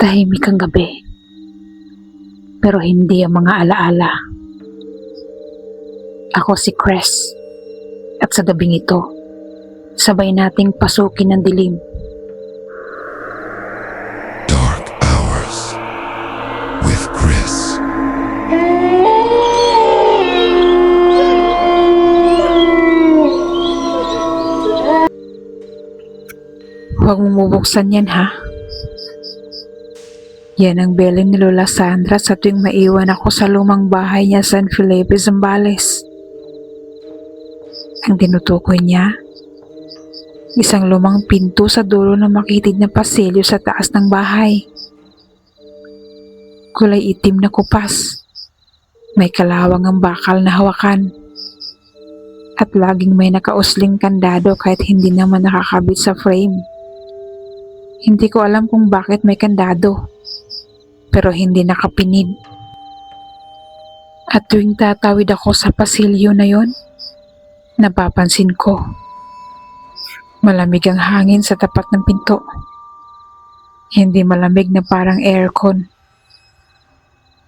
Tahimik ang gabi. Pero hindi ang mga alaala. Ako si Cress. At sa gabing ito, sabay nating pasukin ang dilim. Dark Hours with Chris. Huwag mong bubuksan yan ha. Yan ang belin ni Lola Sandra sa tuwing maiwan ako sa lumang bahay niya sa San Felipe, Zambales. Ang tinutukoy niya, isang lumang pinto sa dulo ng makitid na pasilyo sa taas ng bahay. Kulay itim na kupas. May kalawang ang bakal na hawakan. At laging may nakausling kandado kahit hindi naman nakakabit sa frame. Hindi ko alam kung bakit may kandado. Pero hindi nakapinid. At tuwing tatawid ako sa pasilyo na yon, napapansin ko. Malamig ang hangin sa tapat ng pinto. Hindi malamig na parang aircon.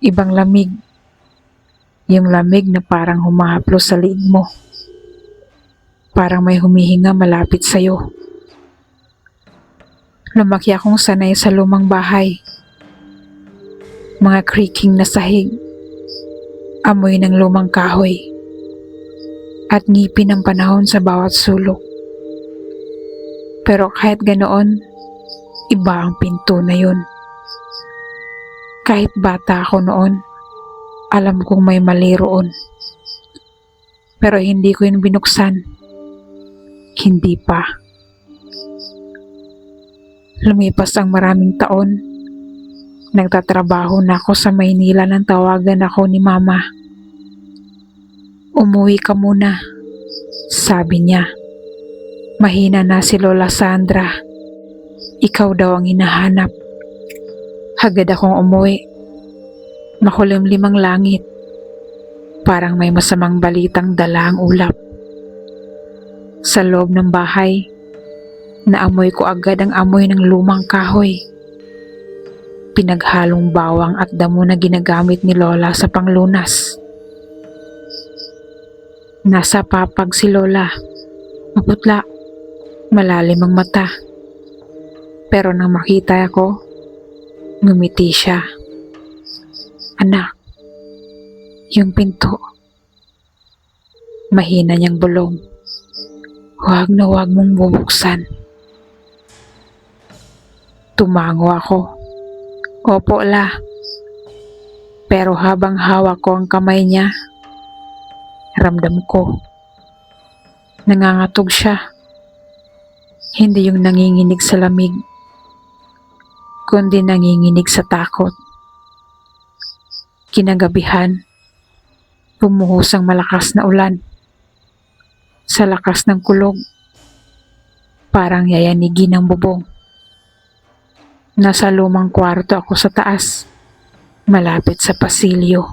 Ibang lamig. Yung lamig na parang humahaplo sa liig mo. Parang may humihinga malapit sa'yo. Lumaki akong sanay sa lumang bahay. Mga creaking na sahig. Amoy ng lumang kahoy. At ngipin ng panahon sa bawat sulok. Pero kahit ganoon, iba ang pinto na yun. Kahit bata ako noon, alam kong may mali roon. Pero hindi ko yun binuksan. Hindi pa. Lumipas ang maraming taon. Nagtatrabaho na ako sa Maynila nang tawagan ako ni Mama. Umuwi ka muna, sabi niya. Mahina na si Lola Sandra. Ikaw daw ang hinahanap. Hagad akong umuwi. Makulimlim ang langit. Parang may masamang balitang dala ang ulap. Sa loob ng bahay, naamoy ko agad ang amoy ng lumang kahoy. Pinaghalong bawang at damo na ginagamit ni Lola sa panglunas. Nasa papag si Lola. Maputla. Malalim ang mata. Pero nang makita ako, ngumiti siya. Anak, yung pinto. Mahina niyang bulong. Huwag na huwag mong bubuksan. Tumango ako. Opo la. Pero habang hawak ko ang kamay niya, ramdam ko. Nangangatog siya. Hindi yung nanginginig sa lamig, kundi nanginginig sa takot. Kinagabihan, bumuhos ang malakas na ulan. Sa lakas ng kulog, parang yayanigin ng bubong. Nasa lumang kwarto ako sa taas, malapit sa pasilyo.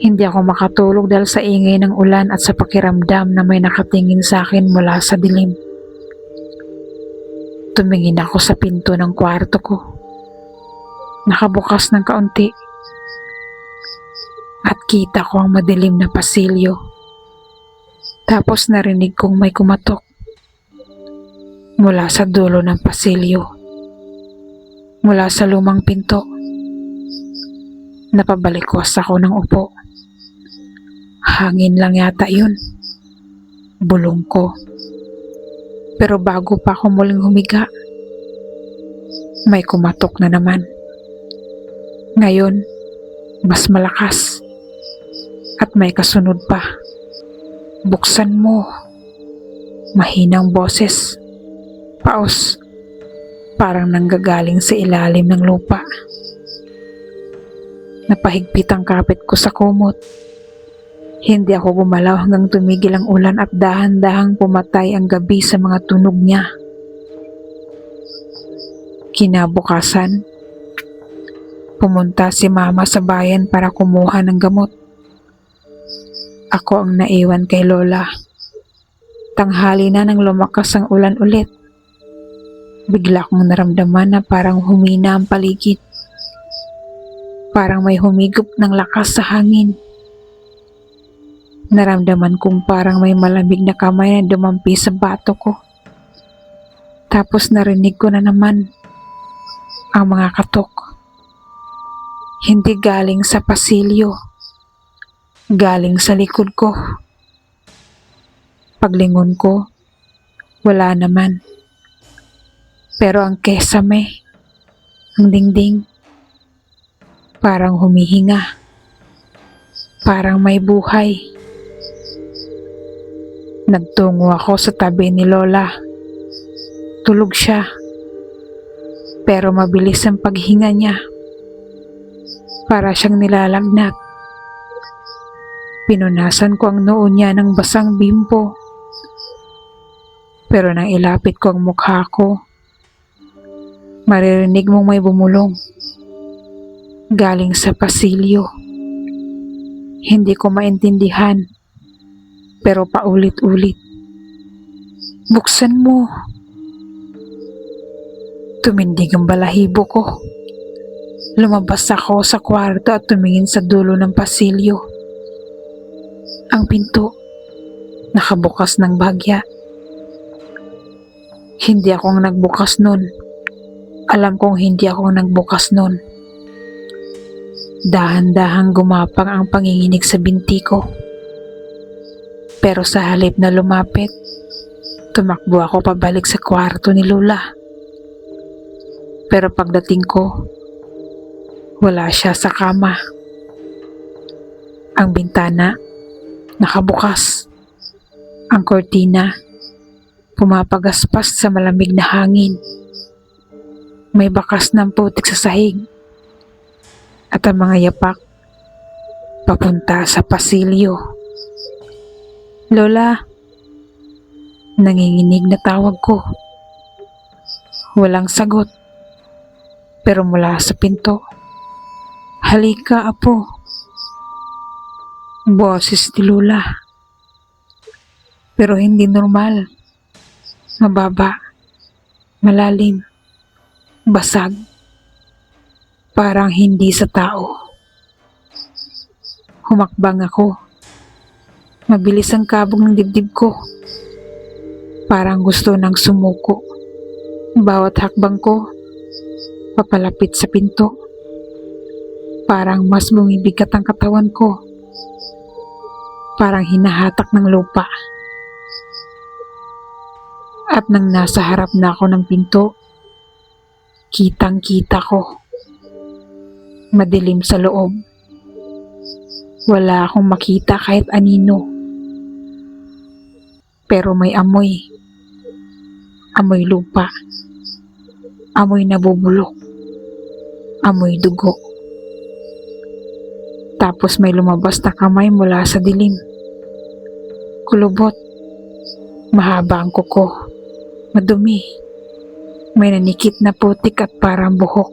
Hindi ako makatulog dahil sa ingay ng ulan at sa pakiramdam na may nakatingin sa akin mula sa dilim. Tumingin ako sa pinto ng kwarto ko. Nakabukas ng kaunti. At kita ko ang madilim na pasilyo. Tapos narinig kong may kumatok. Mula sa dulo ng pasilyo. Mula sa lumang pinto. Napabalikwas ako ng upo. Hangin lang yata yun. Bulong ko. Pero bago pa ako muling humiga, may kumatok na naman. Ngayon, mas malakas. At may kasunod pa. Buksan mo. Mahinang boses. Paos. Parang nanggagaling sa ilalim ng lupa. Napahigpit ang kapit ko sa kumot. Hindi ako gumalaw hanggang tumigil ang ulan at dahan-dahang pumatay ang gabi sa mga tunog niya. Kinabukasan, pumunta si mama sa bayan para kumuha ng gamot. Ako ang naiwan kay Lola. Tanghali na nang lumakas ang ulan ulit. Bigla kong naramdaman na parang humina ang paligid. Parang may humigop ng lakas sa hangin. Naramdaman kong parang may malamig na kamay na dumampi sa bato ko. Tapos narinig ko na naman ang mga katok. Hindi galing sa pasilyo. Galing sa likod ko. Paglingon ko, wala naman. Pero ang kesame, ang dingding, parang humihinga. Parang may buhay. Nagtungo ako sa tabi ni Lola. Tulog siya. Pero mabilis ang paghinga niya. Para siyang nilalagnat. Pinunasan ko ang noo niya ng basang bimpo. Pero nang ilapit ko ang mukha ko, maririnig mong may bumulong. Galing sa pasilyo. Hindi ko maintindihan, pero paulit-ulit. Buksan mo. Tumindig ang balahibo ko. Lumabas ako sa kwarto at tumingin sa dulo ng pasilyo. Ang pinto, nakabukas ng bagya. Hindi ako ang nagbukas nun. Alam kong hindi ako nagbukas nun. Dahan-dahang gumapang ang panginginig sa binti ko. Pero sa halip na lumapit, tumakbo ako pabalik sa kwarto ni Lola. Pero pagdating ko, wala siya sa kama. Ang bintana, nakabukas. Ang kortina, pumapagaspas sa malamig na hangin. May bakas ng putik sa sahig. At ang mga yapak, papunta sa pasilyo. Lola, nanginginig na tawag ko. Walang sagot. Pero mula sa pinto, Halika, apo. Boses ni Lola. Pero hindi normal. Mababa. Malalim. Basag. Parang hindi sa tao. Humakbang ako. Mabilis ang kabog ng dibdib ko. Parang gusto nang sumuko. Bawat hakbang ko, papalapit sa pinto. Parang mas bumibigat ang katawan ko. Parang hinahatak ng lupa. At nang nasa harap na ako ng pinto, kitang kita ko. Madilim sa loob. Wala akong makita kahit anino. Pero may amoy. Amoy lupa. Amoy nabubulok. Amoy dugo. Tapos may lumabas na kamay mula sa dilim. Kulubot. Mahaba ang kuko. Madumi. May nanikit na putik at parang buhok.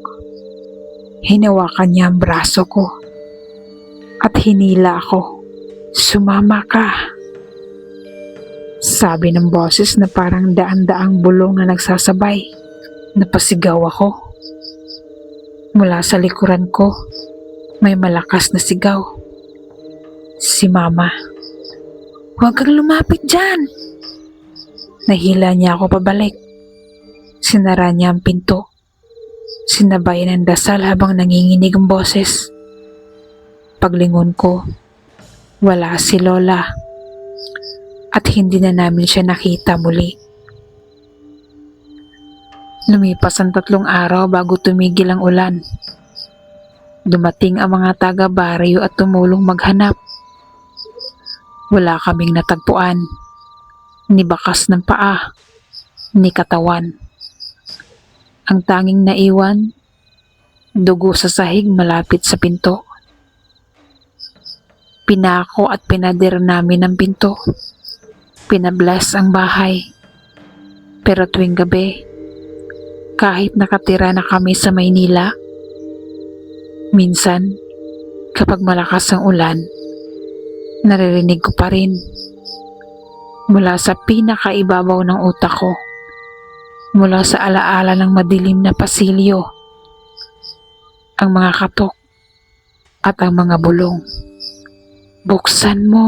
Hinawakan niya ang braso ko. At hinila ako. Sumama ka. Sabi ng boses na parang daan-daang bulong na nagsasabay. Napasigaw ako. Mula sa likuran ko, may malakas na sigaw. Si Mama. Huwag kang lumapit dyan! Nahila niya ako pabalik. Sinara niya ang pinto. Sinabayan ng dasal habang nanginginig ang boses. Paglingon ko, wala si Lola. At hindi na namin siya nakita muli. Lumipas ang tatlong araw bago tumigil ang ulan. Dumating ang mga taga-baryo at tumulong maghanap. Wala kaming natagpuan. Ni bakas ng paa, ni katawan. Ang tanging naiwan, dugo sa sahig malapit sa pinto. Pinako at pinader namin ang pinto. Pinabless ang bahay. Pero tuwing gabi, kahit nakatira na kami sa Maynila, minsan, kapag malakas ang ulan, naririnig ko pa rin mula sa pinakaibabaw ng utak ko mula sa alaala ng madilim na pasilyo, ang mga katok at ang mga bulong. Buksan mo.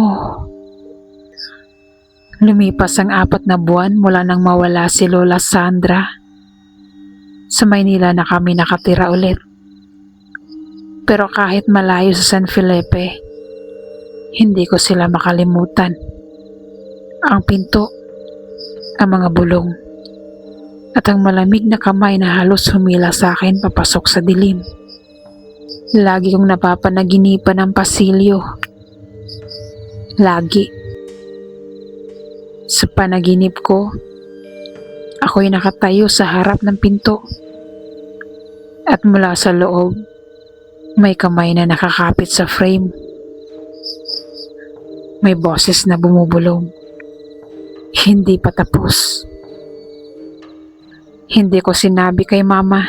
Lumipas ang apat na buwan mula nang mawala si Lola Sandra. Sa Maynila na kami nakatira ulit. Pero kahit malayo sa San Felipe, hindi ko sila makalimutan. Ang pinto, ang mga bulong, at ang malamig na kamay na halos humila sa akin papasok sa dilim. Lagi kong napapanaginipan ng pasilyo. Lagi. Sa panaginip ko, ako'y nakatayo sa harap ng pinto. At mula sa loob, may kamay na nakakapit sa frame. May boses na bumubulong. Hindi pa tapos. Hindi ko sinabi kay mama.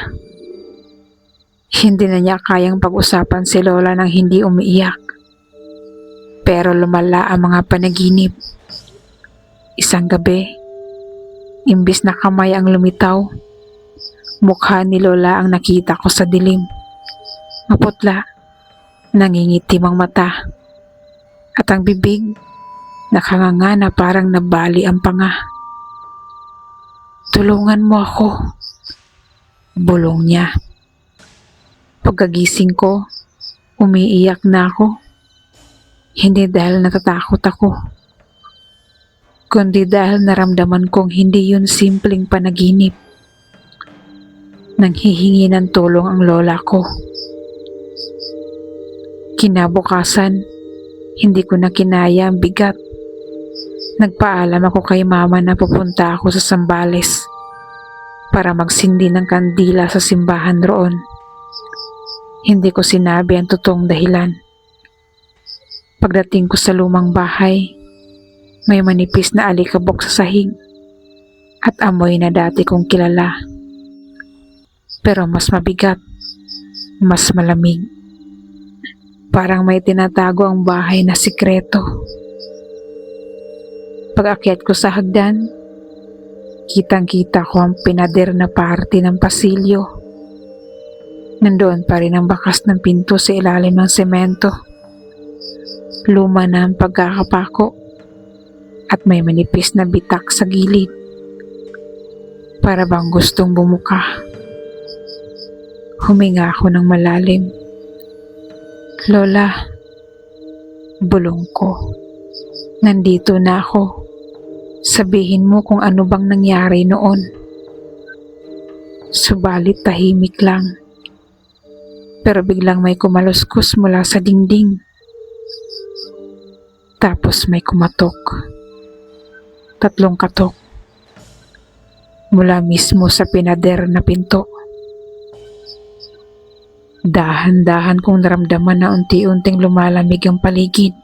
Hindi na niya kayang pag-usapan si Lola nang hindi umiiyak. Pero lumala ang mga panaginip. Isang gabi, imbis na kamay ang lumitaw, mukha ni Lola ang nakita ko sa dilim. Maputla, nangingitim ang mata. At ang bibig, nakanganga na parang nabali ang panga. Tulungan mo ako. Bulong niya. Pagkagising ko, umiiyak na ako. Hindi dahil natatakot ako, kundi dahil naramdaman kong hindi yun simpleng panaginip. Nang hihingi ng tulong ang lola ko. Kinabukasan, hindi ko na kinaya ang bigat. Nagpaalam ako kay mama na pupunta ako sa Sambales para magsindi ng kandila sa simbahan roon. Hindi ko sinabi ang totoong dahilan. Pagdating ko sa lumang bahay, may manipis na alikabok sa sahig at amoy na dati kong kilala. Pero mas mabigat, mas malamig. Parang may tinatago ang bahay na sikreto. Pag-akyat ko sa hagdan, kitang-kita ko ang pinader na parte ng pasilyo. Nandoon pa rin ang bakas ng pinto sa ilalim ng semento. Luma na ang pagkakapako at may manipis na bitak sa gilid. Para bang gustong bumuka. Huminga ako ng malalim. Lola, bulong ko. Nandito na ako. Sabihin mo kung ano bang nangyari noon. Subalit tahimik lang. Pero biglang may kumaluskos mula sa dingding. Tapos may kumatok. Tatlong katok. Mula mismo sa pinader na pinto. Dahan-dahan kong naramdaman na unti-unting lumalamig ang paligid.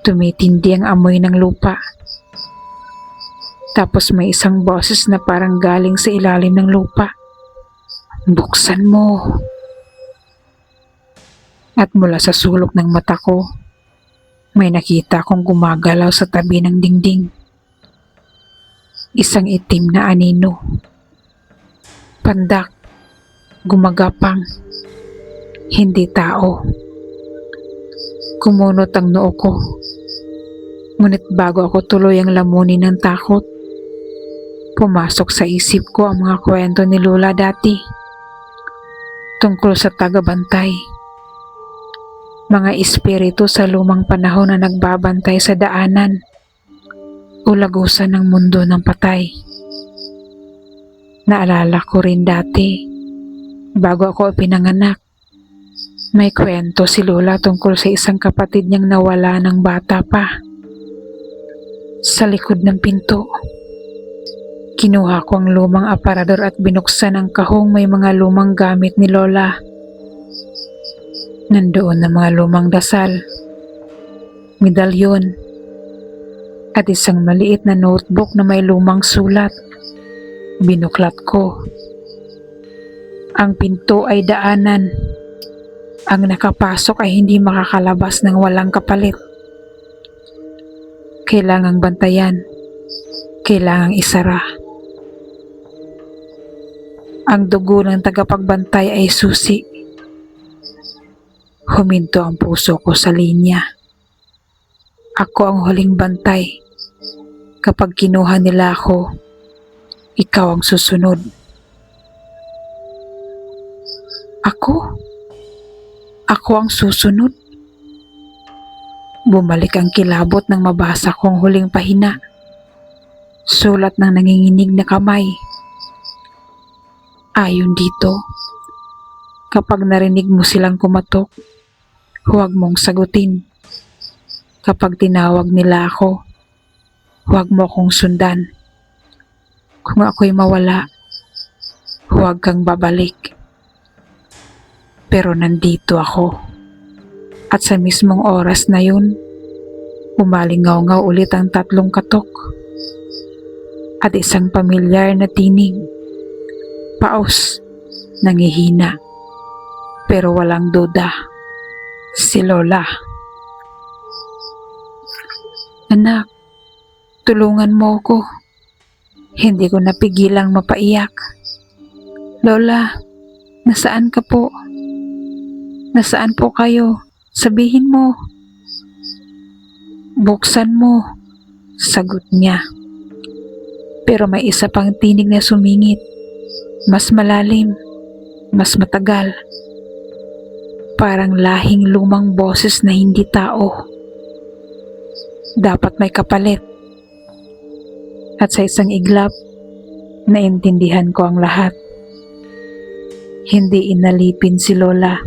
Tumitindi ang amoy ng lupa. Tapos may isang boses na parang galing sa ilalim ng lupa. Buksan mo. At mula sa sulok ng mata ko, may nakita akong gumagalaw sa tabi ng dingding. Isang itim na anino. Pandak. Gumagapang. Hindi tao. Kumunot ang noo ko. Ngunit bago ako tuloy ang lamunin ng takot, pumasok sa isip ko ang mga kwento ni Lola dati tungkol sa tagabantay. Mga espiritu sa lumang panahon na nagbabantay sa daanan o lagusan ng mundo ng patay. Naalala ko rin dati, bago ako pinanganak, may kwento si Lola tungkol sa isang kapatid niyang nawala ng bata pa. Sa likod ng pinto, kinuha ko ang lumang aparador at binuksan ang kahong may mga lumang gamit ni Lola. Nandoon na mga lumang dasal, medalyon, at isang maliit na notebook na may lumang sulat. Binuklat ko. Ang pinto ay daanan. Ang nakapasok ay hindi makakalabas ng walang kapalit. Kailangang bantayan. Kailangang isara. Ang dugo ng tagapagbantay ay susi. Huminto ang puso ko sa linya. Ako ang huling bantay. Kapag kinuha nila ako, ikaw ang susunod. Ako? Ako ang susunod? Bumalik ang kilabot ng mabasa kong huling pahina. Sulat ng nanginginig na kamay. Ayon dito, kapag narinig mo silang kumatok, huwag mong sagutin. Kapag tinawag nila ako, huwag mo akong sundan. Kung ako'y mawala, huwag kang babalik. Pero nandito ako. At sa mismong oras na yun, umalingaw-ngaw ulit ang tatlong katok. At isang pamilyar na tinig. Paos, nangihina. Pero walang duda. Si Lola. Anak, tulungan mo ko. Hindi ko napigilang mapaiyak. Lola, nasaan ka po? Nasaan po kayo? Sabihin mo. Buksan mo. Sagot niya. Pero may isa pang tinig na sumingit. Mas malalim. Mas matagal. Parang lahing lumang boses na hindi tao. Dapat may kapalit. At sa isang iglap, naintindihan ko ang lahat. Hindi inalipin si Lola.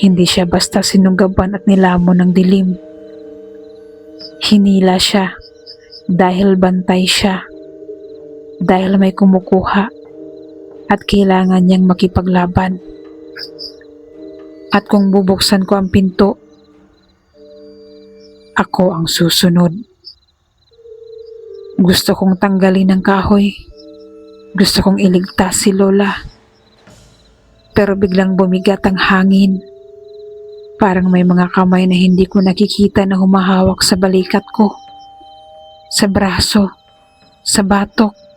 Hindi siya basta sinugaban at nilamon ng dilim. Hinila siya dahil bantay siya. Dahil may kumukuha at kailangan niyang makipaglaban. At kung bubuksan ko ang pinto, ako ang susunod. Gusto kong tanggalin ang kahoy. Gusto kong iligtas si Lola. Pero biglang bumigat ang hangin. Parang may mga kamay na hindi ko nakikita na humahawak sa balikat ko. Sa braso. Sa batok.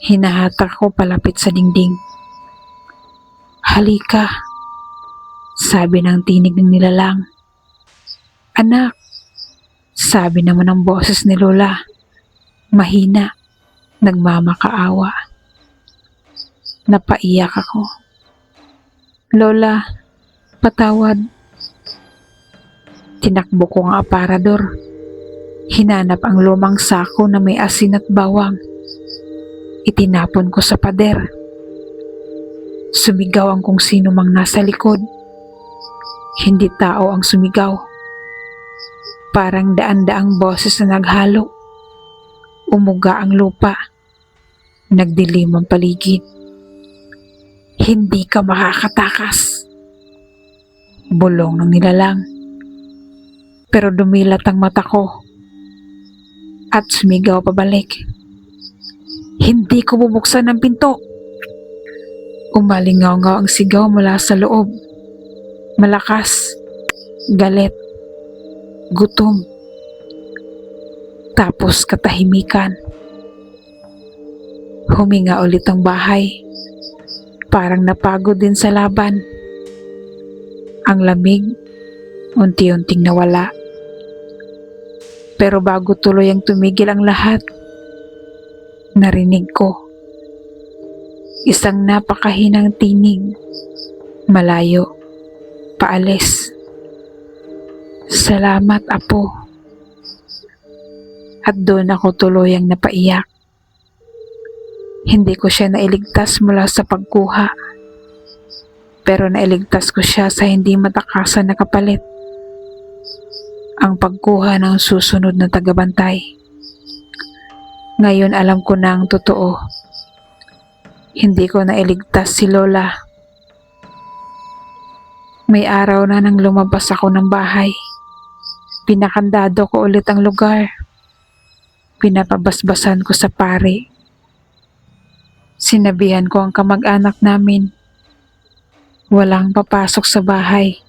Hinahatak ko palapit sa dingding. Halika. Sabi ng tinig ng nilalang. Anak. Sabi naman ng boses ni Lola. Mahina. Nagmamakaawa. Napaiyak ako. Lola, patawad. Tinakbo ko ang aparador. Hinanap ang lumang sako na may asin at bawang. Itinapon ko sa pader. Sumigaw ang kung sino mang nasa likod. Hindi tao ang sumigaw. Parang daan-daang boses na naghalo. Umuga ang lupa. Nagdilim ang paligid. Hindi ka makakatakas. Bulong ng nilalang. Pero dumilat ang mata ko. At sumigaw pabalik. Hindi ko bubuksan ang pinto. Umalingaw-ngaw ang sigaw mula sa loob. Malakas. Galit. Gutom. Tapos katahimikan. Huminga ulit ang bahay. Parang napagod din sa laban. Ang lamig, unti-unting nawala. Pero bago tuloy ang tumigil ang lahat, narinig ko. Isang napakahinang tinig, malayo, paalis. Salamat, Apo. At doon ako tuluyang napaiyak. Hindi ko siya nailigtas mula sa pagkuha. Pero nailigtas ko siya sa hindi matakasan na kapalit. Ang pagkuha ng susunod na tagabantay. Ngayon alam ko na ang totoo. Hindi ko nailigtas si Lola. May araw na nang lumabas ako ng bahay. Pinakandado ko ulit ang lugar. Pinapabasbasan ko sa pare. Sinabihan ko ang kamag-anak namin. Walang papasok sa bahay.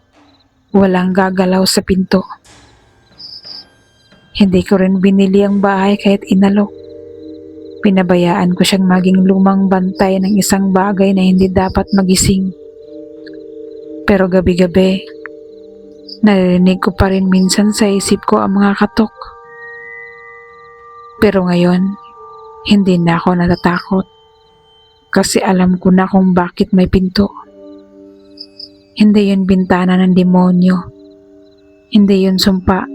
Walang gagalaw sa pinto. Hindi ko rin binili ang bahay kahit inalok. Pinabayaan ko siyang maging lumang bantay ng isang bagay na hindi dapat magising. Pero gabi-gabi, naririnig ko pa rin minsan sa isip ko ang mga katok. Pero ngayon, hindi na ako natatakot. Kasi alam ko na kung bakit may pinto. Hindi yun bintana ng demonyo. Hindi yun sumpa.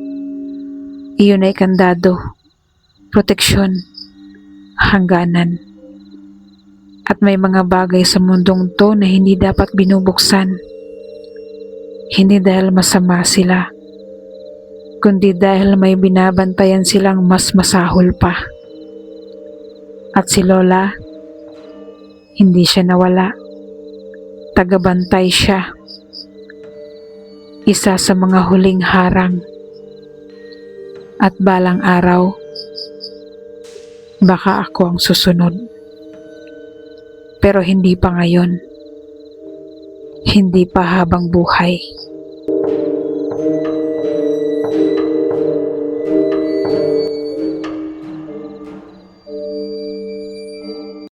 Iyon ay kandado. Proteksyon. Hangganan. At may mga bagay sa mundong to na hindi dapat binubuksan. Hindi dahil masama sila, kundi dahil may binabantayan silang mas masahol pa. At si Lola, hindi siya nawala. Tagabantay siya. Isa sa mga huling harang. At balang araw, baka ako ang susunod. Pero hindi pa ngayon. Hindi pa habang buhay.